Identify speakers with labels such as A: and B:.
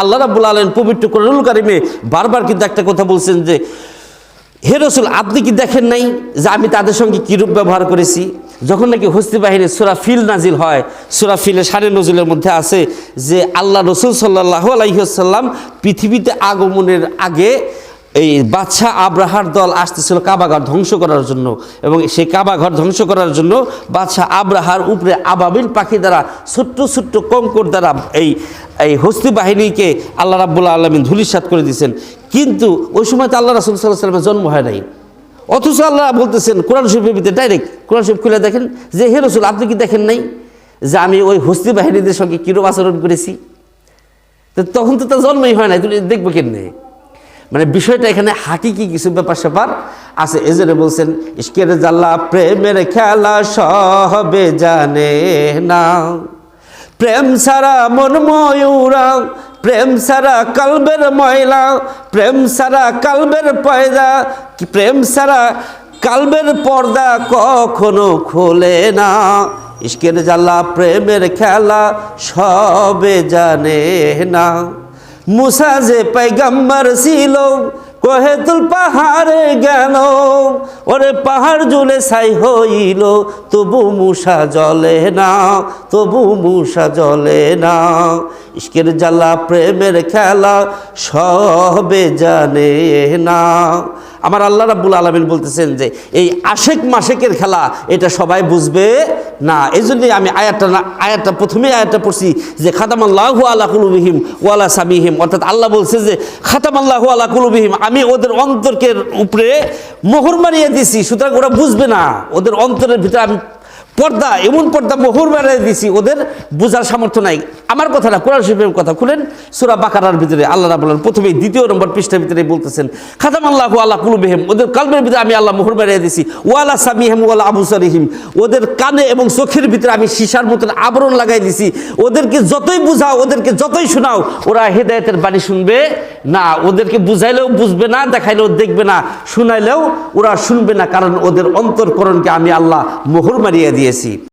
A: আল্লাহ রাবুল আলম পবিত্র করুল কারিমে বারবার কিন্তু একটা কথা বলছেন যে, হে রসুল, আপনি কি দেখেন নাই যে আমি তাদের সঙ্গে কীরূপ ব্যবহার করেছি? যখন নাকি হস্তি বাহিনী সুরা ফিল নাজিল হয়, সুরা ফিলের সাড়ে নজিলের মধ্যে আছে যে, আল্লাহ রসুল সাল্লাহ আলহিহসাল্লাম পৃথিবীতে আগমনের আগে এই বাদশাহ আব্রাহার দল আসতেছিল কাবাঘর ধ্বংস করার জন্য এবং সেই কাবাঘর ধ্বংস করার জন্য বাদশাহ আব্রাহার উপরে আবাবিল পাখি দ্বারা, ছোট্ট ছোট্ট কঙ্কর দ্বারা এই এই হস্তি বাহিনীকে আল্লাহ রাবুল্লাহ আলমিন ধুলিসাত করে দিয়েছেন। কিন্তু ওই সময় তো আল্লাহ রাসুল সাল্লাহ সাল্লামের জন্ম হয় নাই। অথচ আল্লাহ বলতেছেন, কোরআন শরীফের ভিতরে ডাইরেক্ট কোরআন শরীফ খুলে দেখেন যে, হে রসুল, আপনি কি দেখেন নাই যে আমি ওই হস্তি বাহিনীদের সঙ্গে কীরূপ আচরণ করেছি? তো তখন তো তার জন্মই হয় নাই, তুমি দেখব কেমনে? মানে বিষয়টা এখানে হাকিকি কিছু ব্যাপার স্যাপার আছে। এজন্য বলছেন ইস্কের জাল্লা প্রেমের খেলা সবে জানে না। প্রেম সারা মন ময়ূরা, প্রেম সারা কালবের ময়লা, প্রেম সারা কালবের পয়দা, প্রেম সারা কালবের পর্দা কখনো খোলে না। ইস্কের জাল্লা প্রেমের খেলা সবে জানে না। মুসা যে পাইগাম্বার ছিল কহেতুল পাহাড়ে গেল, ওরে পাহাড় জুলে ছাই হইল, তবু মুসা জলে না, তবু মুসা জলে না। ইস্কের জ্বালা, প্রেমের খেলা, সবে জানে না। আমার আল্লাহ রাব্বুল আলমিন বলতেছেন যে, এই আশেক মাসেকের খেলা, এটা সবাই বুঝবে না। এই জন্যই আমি আয়াতটা না আয়াতটা প্রথমেই আয়াতটা পড়ছি যে, খাতামাল্লাহু আল্লাহ কুলুবিহিম ওয়ালা সামিহিম। অর্থাৎ আল্লাহ বলছে যে, খাতামাল্লাহু আলা কুলুবিহিম, আমি ওদের অন্তরকের উপরে মোহর মারিয়ে দিছি, সুতরাং ওরা বুঝবে না। ওদের অন্তরের ভিতরে আমি পর্দা, এমন পর্দা মোহর মারিয়ে দিছি, ওদের বোঝার সামর্থ্য নাই। আমার কথা না, কোরআন শরীফের কথা খুলেন, সুরা বাকারার ভিতরে আল্লাহ রাবুল্লাহ প্রথমে দ্বিতীয় নম্বর পৃষ্ঠার ভিতরে বলতেছেন খাতাম আল্লাহ আল্লাহ কুলুবেহেম। ওদের কালবের ভিতরে আমি আল্লাহ মোহর মারিয়ে দিছি, ওয়ালা সামিহেম, ওয়ালা আবু সারিহিম ওদের কানে এবং চোখের ভিতরে আমি সীসার মতন আবরণ লাগাই দিছি। ওদেরকে যতই বুঝাও, ওদেরকে যতই শোনাও, ওরা হেদায়তের বাণী শুনবে না। ওদেরকে বুঝাইলেও বুঝবে না, দেখাইলেও দেখবে না। শুনাইলেও ওরা শুনবে না, কারণ ওদের অন্তরকরণকে আমি আল্লাহ মোহর মারিয়ে చేసి